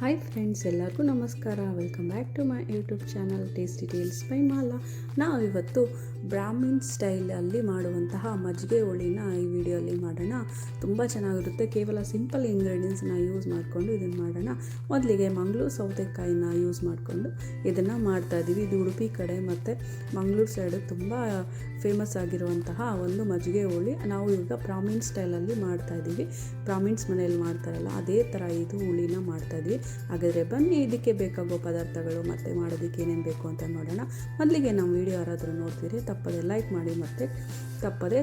Hi friends ಎಲ್ಲರಿಗೂ ನಮಸ್ಕಾರ. Welcome back to my YouTube channel Tasty Tales by Mala ನಾವಿವತ್ತು ಬ್ರಾಹ್ಮಿನ್ ಸ್ಟೈಲಲ್ಲಿ ಮಾಡುವಂತಹ ಮಜ್ಜಿಗೆ ಹುಳಿನ ಈ ವಿಡಿಯೋಲಿ ಮಾಡೋಣ. ತುಂಬ ಚೆನ್ನಾಗಿರುತ್ತೆ. ಕೇವಲ ಸಿಂಪಲ್ ಇಂಗ್ರೀಡಿಯೆಂಟ್ಸ್ನ ಯೂಸ್ ಮಾಡಿಕೊಂಡು ಇದನ್ನು ಮಾಡೋಣ. ಮೊದಲಿಗೆ ಮಂಗಳೂರು ಸೌತೆಕಾಯಿನ ಯೂಸ್ ಮಾಡಿಕೊಂಡು ಇದನ್ನು ಮಾಡ್ತಾ ಇದ್ದೀವಿ ಇದು ಉಡುಪಿ ಕಡೆ ಮತ್ತು ಮಂಗಳೂರು ಸೈಡು ತುಂಬ ಫೇಮಸ್ ಆಗಿರುವಂತಹ ಒಂದು ಮಜ್ಜಿಗೆ ಹುಳಿ. ನಾವು ಇವಾಗ ಬ್ರಾಹ್ಮಿನ್ ಸ್ಟೈಲಲ್ಲಿ ಮಾಡ್ತಾ ಇದ್ದೀವಿ ಬ್ರಾಹ್ಮಿನ್ಸ್ ಮನೆಯಲ್ಲಿ ಮಾಡ್ತಾರಲ್ಲ, ಅದೇ ಥರ ಇದು ಹುಳಿನ ಮಾಡ್ತಾ ಇದ್ದೀವಿ ಹಾಗಾದರೆ ಬನ್ನಿ, ಇದಕ್ಕೆ ಬೇಕಾಗೋ ಪದಾರ್ಥಗಳು ಮತ್ತು ಮಾಡೋದಕ್ಕೆ ಏನೇನು ಬೇಕು ಅಂತ ನೋಡೋಣ. ಮೊದಲಿಗೆ ನಾವು ವಿಡಿಯೋ ಯಾರಾದರೂ ನೋಡ್ತೀರಿ ತಪ್ಪದೆ ಲೈಕ್ ಮಾಡಿ ಮತ್ತು ತಪ್ಪದೆ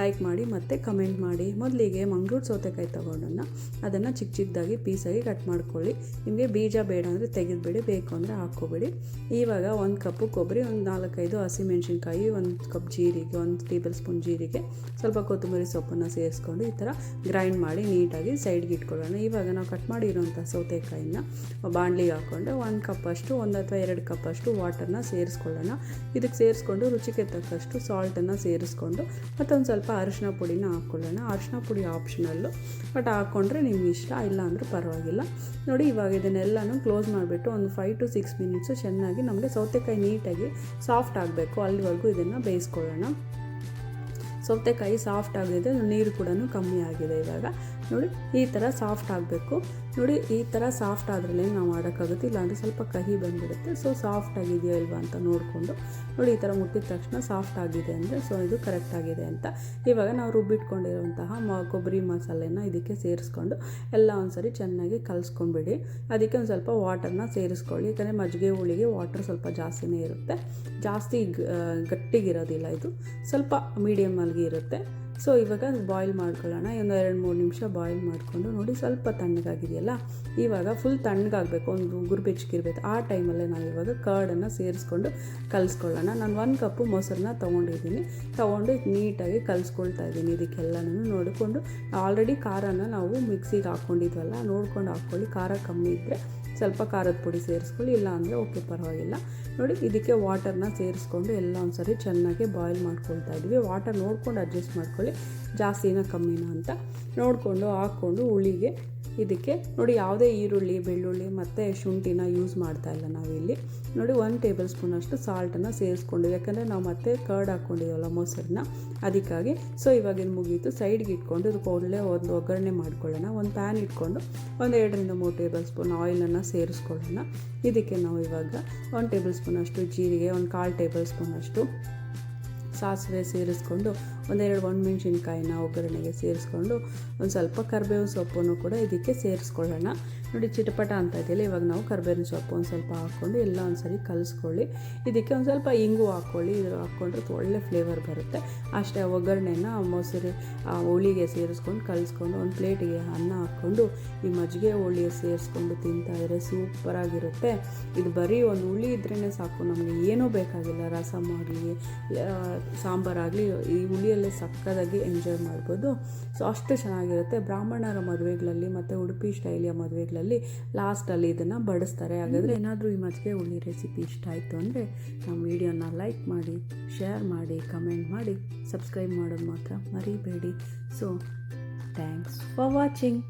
ಲೈಕ್ ಮಾಡಿ ಮತ್ತು ಕಮೆಂಟ್ ಮಾಡಿ. ಮೊದಲಿಗೆ ಮಂಗಳೂರು ಸೌತೆಕಾಯಿ ತೊಗೊಂಡನ್ನು ಅದನ್ನು ಚಿಕ್ಕ ಚಿಕ್ಕದಾಗಿ ಪೀಸಾಗಿ ಕಟ್ ಮಾಡ್ಕೊಳ್ಳಿ. ನಿಮಗೆ ಬೀಜ ಬೇಡ ಅಂದರೆ ತೆಗೆದುಬಿಡಿ, ಬೇಕು ಅಂದರೆ ಹಾಕ್ಕೊಬೇಡಿ. ಇವಾಗ ಒಂದು ಕಪ್ಪು ಕೊಬ್ಬರಿ, ಒಂದು ನಾಲ್ಕೈದು ಹಸಿಮೆಣ್ಸಿನ್ಕಾಯಿ, ಒಂದು ಕಪ್ ಜೀರಿಗೆ, ಒಂದು ಟೇಬಲ್ ಸ್ಪೂನ್ ಜೀರಿಗೆ, ಸ್ವಲ್ಪ ಕೊತ್ತಂಬರಿ ಸೊಪ್ಪನ್ನು ಸೇರಿಸ್ಕೊಂಡು ಈ ಥರ ಗ್ರೈಂಡ್ ಮಾಡಿ ನೀಟಾಗಿ ಸೈಡ್ಗೆ ಇಟ್ಕೊಳ್ಳೋಣ. ಇವಾಗ ನಾವು ಕಟ್ ಮಾಡಿರೋಂಥ ಸೌತೆಕಾಯಿನ ಬಾಣಲಿಗೆ ಹಾಕ್ಕೊಂಡು ಒಂದು ಕಪ್ಪಷ್ಟು ಒಂದು ಅಥವಾ ಎರಡು ಕಪ್ಪಷ್ಟು ವಾಟರ್ನ ಸೇರಿಸ್ಕೊಳ್ಳೋಣ. ಇದಕ್ಕೆ ಸೇರಿಸ್ಕೊಂಡು ರುಚಿಗೆ ತಕ್ಕಷ್ಟು ಸಾಲ್ಟನ್ನು ಸೇರಿಸ್ಕೊಂಡು ಮತ್ತೊಂದು ಸ್ವಲ್ಪ ಅರಿಶಿನ ಪುಡಿನ ಹಾಕ್ಕೊಳ್ಳೋಣ. ಅರಿಶಿನ ಪುಡಿ ಆಪ್ಷನಲ್ಲು ಬಟ್ ಹಾಕ್ಕೊಂಡ್ರೆ ನಿಮ್ಗೆ ಇಷ್ಟ. ಇಲ್ಲ ಅಂದರೂ ಪರವಾಗಿಲ್ಲ. ನೋಡಿ, ಇವಾಗ ಇದನ್ನೆಲ್ಲನೂ ಕ್ಲೋಸ್ ಮಾಡಿಬಿಟ್ಟು ಒಂದು ಫೈವ್ ಟು ಸಿಕ್ಸ್ ಮಿನಿಟ್ಸು ಚೆನ್ನಾಗಿ ನಮಗೆ ಸೌತೆಕಾಯಿ ನೀಟಾಗಿ ಸಾಫ್ಟ್ ಆಗಬೇಕು. ಅಲ್ಲಿವರೆಗೂ ಇದನ್ನು ಬೇಯಿಸ್ಕೊಳ್ಳೋಣ. ಸೌತೆಕಾಯಿ ಸಾಫ್ಟ್ ಆಗಿದೆ ನೀರು ಕೂಡ ಕಮ್ಮಿ ಆಗಿದೆ ಇವಾಗ. ನೋಡಿ, ಈ ಥರ ಸಾಫ್ಟ್ ಆಗಬೇಕು. ನೋಡಿ, ಈ ಥರ ಸಾಫ್ಟ್ ಆದ್ರಲ್ಲೇ ನಾವು ಮಾಡೋಕ್ಕಾಗುತ್ತೆ. ಇಲ್ಲಾಂದರೆ ಸ್ವಲ್ಪ ಕಹಿ ಬಂದ್ಬಿಡುತ್ತೆ ಸೊ ಸಾಫ್ಟ್ ಆಗಿದೆಯೋ ಇಲ್ವಾ ಅಂತ ನೋಡಿಕೊಂಡು. ನೋಡಿ, ಈ ಥರ ಮುಟ್ಟಿದ ತಕ್ಷಣ ಸಾಫ್ಟ್ ಆಗಿದೆ ಅಂದರೆ ಸೊ ಇದು ಕರೆಕ್ಟ್ ಆಗಿದೆ ಅಂತ. ಇವಾಗ ನಾವು ರುಬ್ಬಿಟ್ಕೊಂಡಿರುವಂತಹ ಮ, ಕೊಬ್ಬರಿ ಮಸಾಲೆನ ಇದಕ್ಕೆ ಸೇರಿಸ್ಕೊಂಡು ಎಲ್ಲ ಒಂದ್ಸರಿ ಚೆನ್ನಾಗಿ ಕಲಿಸ್ಕೊಂಡ್ಬಿಡಿ ಅದಕ್ಕೆ ಒಂದು ಸ್ವಲ್ಪ ವಾಟರ್ನ ಸೇರಿಸ್ಕೊಳ್ಳಿ. ಯಾಕಂದರೆ ಮಜ್ಜಿಗೆ, ಹುಳಿಗೆ ವಾಟರ್ ಸ್ವಲ್ಪ ಜಾಸ್ತಿನೇ ಇರುತ್ತೆ. ಜಾಸ್ತಿ ಗಟ್ಟಿಗಿರೋದಿಲ್ಲ ಇದು. ಸ್ವಲ್ಪ ಮೀಡಿಯಮಲ್ಲಿ ಇರುತ್ತೆ. ಸೊ ಇವಾಗ ಬಾಯ್ಲ್ ಮಾಡ್ಕೊಳ್ಳೋಣ. ಒಂದು ಎರಡು, ಮೂರು ನಿಮಿಷ ಬಾಯ್ಲ್ ಮಾಡಿಕೊಂಡು ನೋಡಿ ಸ್ವಲ್ಪ ತಣ್ಣಗಾಗಿದೆಯಲ್ಲ? ಇವಾಗ ಫುಲ್ ತಣ್ಣಗಾಗಬೇಕು. ಒಂದು ಉಗುರು ಬೆಚ್ಚಗಿರ್ಬೇಕು ಆ ಟೈಮಲ್ಲೇ ನಾವು ಇವಾಗ ಕರ್ಡನ್ನು ಸೇರಿಸ್ಕೊಂಡು ಕಲಿಸ್ಕೊಳ್ಳೋಣ. ನಾನು ಒಂದು ಕಪ್ಪು ಮೊಸರನ್ನ ತೊಗೊಂಡಿದ್ದೀನಿ. ತೊಗೊಂಡು ನೀಟಾಗಿ ಕಲಿಸ್ಕೊಳ್ತಾ ಇದ್ದೀನಿ. ಇದಕ್ಕೆಲ್ಲನೂ ನೋಡಿಕೊಂಡು ಆಲ್ರೆಡಿ ಖಾರನ ನಾವು ಮಿಕ್ಸಿಗೆ ಹಾಕ್ಕೊಂಡಿದ್ವಲ್ಲ ನೋಡ್ಕೊಂಡು ಹಾಕ್ಕೊಳ್ಳಿ. ಖಾರ ಕಮ್ಮಿ ಇದ್ದರೆ ಸ್ವಲ್ಪ ಖಾರದ ಪುಡಿ ಸೇರಿಸ್ಕೊಳ್ಳಿ ಇಲ್ಲ ಅಂದರೆ ಓಕೆ ಪರವಾಗಿಲ್ಲ. ನೋಡಿ, ಇದಕ್ಕೆ ವಾಟರ್ನ ಸೇರಿಸ್ಕೊಂಡು ಎಲ್ಲ ಒಂದ್ಸರಿ ಚೆನ್ನಾಗಿ ಬಾಯ್ಲ್ ಮಾಡ್ಕೊಳ್ತಾ ಇದ್ವಿ ವಾಟರ್ ನೋಡ್ಕೊಂಡು ಅಡ್ಜಸ್ಟ್ ಮಾಡ್ಕೊಳ್ಳಿ. ಜಾಸ್ತಿನ ಕಮ್ಮಿನ ಅಂತ ನೋಡಿಕೊಂಡು, ಹಾಕ್ಕೊಂಡು, ಹುಳಿಗೆ ಇದಕ್ಕೆ ನೋಡಿ ಯಾವುದೇ ಈರುಳ್ಳಿ, ಬೆಳ್ಳುಳ್ಳಿ ಮತ್ತು ಶುಂಠಿನ ಯೂಸ್ ಮಾಡ್ತಾ ಇಲ್ಲ ನಾವಿಲ್ಲಿ. ನೋಡಿ ಒಂದು ಟೇಬಲ್ ಸ್ಪೂನಷ್ಟು ಸಾಲ್ಟನ್ನು ಸೇರಿಸ್ಕೊಂಡು, ಯಾಕಂದರೆ ನಾವು ಮತ್ತೆ ಕರ್ಡ್ ಹಾಕ್ಕೊಂಡಿದ್ದೀವಲ್ಲ ಮೊಸರನ್ನ, ಅದಕ್ಕಾಗಿ. ಸೊ ಇವಾಗ ಮುಗೀತು. ಸೈಡ್ಗೆ ಇಟ್ಕೊಂಡು ಇದಕ್ಕೆ ಒಳ್ಳೆ ಒಂದು ಒಗ್ಗರಣೆ ಮಾಡ್ಕೊಳ್ಳೋಣ. ಒಂದು ಪ್ಯಾನ್ ಇಟ್ಕೊಂಡು ಒಂದು ಎರಡರಿಂದ ಮೂರು ಟೇಬಲ್ ಸ್ಪೂನ್ ಆಯಿಲನ್ನು ಸೇರಿಸ್ಕೊಳ್ಳೋಣ. ಇದಕ್ಕೆ ನಾವು ಇವಾಗ ಒಂದು ಟೇಬಲ್ ಸ್ಪೂನಷ್ಟು ಜೀರಿಗೆ, ಒಂದು ಕಾಲು ಟೇಬಲ್ ಸ್ಪೂನಷ್ಟು ಸಾಸಿವೆ ಸೇರಿಸ್ಕೊಂಡು ಒಂದೆರಡು ಒಣಮೆಣ್ಸಿನ್ಕಾಯಿನ ಒಗ್ಗರಣೆಗೆ ಸೇರಿಸ್ಕೊಂಡು ಒಂದು ಸ್ವಲ್ಪ ಕರಿಬೇವಿನ ಸೊಪ್ಪನ್ನು ಕೂಡ ಇದಕ್ಕೆ ಸೇರಿಸ್ಕೊಳ್ಳೋಣ. ನೋಡಿ, ಚಿಟಪಟ ಅಂತ ಇದೆಯಲ್ಲ, ಇವಾಗ ನಾವು ಕರಿಬೇವಿನ ಸೊಪ್ಪು ಒಂದು ಸ್ವಲ್ಪ ಹಾಕ್ಕೊಂಡು ಎಲ್ಲ ಒಂದು ಸರಿ ಕಲಿಸ್ಕೊಳ್ಳಿ. ಇದಕ್ಕೆ ಒಂದು ಸ್ವಲ್ಪ ಇಂಗು ಹಾಕ್ಕೊಳ್ಳಿ, ಇದು ಹಾಕ್ಕೊಂಡ್ರೆ ಒಳ್ಳೆ ಫ್ಲೇವರ್ ಬರುತ್ತೆ. ಅಷ್ಟೇ ಒಗ್ಗರಣೆನ ಮೊಸರು ಹೋಳಿಗೆ ಸೇರಿಸ್ಕೊಂಡು ಕಲಿಸ್ಕೊಂಡು ಒಂದು ಪ್ಲೇಟಿಗೆ ಅನ್ನ ಹಾಕ್ಕೊಂಡು ಈ ಮಜ್ಜಿಗೆ ಹೋಳಿಗೆ ಸೇರಿಸ್ಕೊಂಡು ತಿಂತಾಯಿದ್ರೆ ಸೂಪರಾಗಿರುತ್ತೆ ಇದು ಬರೀ ಒಂದು ಹುಳಿ ಇದ್ರೇ ಸಾಕು, ನಮಗೆ ಏನೂ ಬೇಕಾಗಿಲ್ಲ. ರಸಮ್ ಆಗಲಿ ಸಾಂಬಾರಾಗಲಿ ಈ ಹುಳಿಯಲ್ಲೇ ಸಕ್ಕದಾಗಿ ಎಂಜಾಯ್ ಮಾಡ್ಬೋದು. ಸೊ, ಅಷ್ಟು ಚೆನ್ನಾಗಿರುತ್ತೆ. ಬ್ರಾಹ್ಮಣರ ಮದುವೆಗಳಲ್ಲಿ ಮತ್ತು ಉಡುಪಿ ಸ್ಟೈಲಿಯ ಮದುವೆಗಳಲ್ಲಿ ಲಾಸ್ಟಲ್ಲಿ ಇದನ್ನು ಬಡಿಸ್ತಾರೆ. ಹಾಗಾದರೆ ಏನಾದರೂ ಈ ಮಜ್ಜಿಗೆ ಹುಳಿ ರೆಸಿಪಿ ಇಷ್ಟ ಆಯಿತು ಅಂದರೆ ನಮ್ಮ ವಿಡಿಯೋನ ಲೈಕ್ ಮಾಡಿ ಶೇರ್ ಮಾಡಿ ಕಮೆಂಟ್ ಮಾಡಿ ಸಬ್ಸ್ಕ್ರೈಬ್ ಮಾಡೋದು ಮಾತ್ರ ಮರಿಬೇಡಿ. So thanks for watching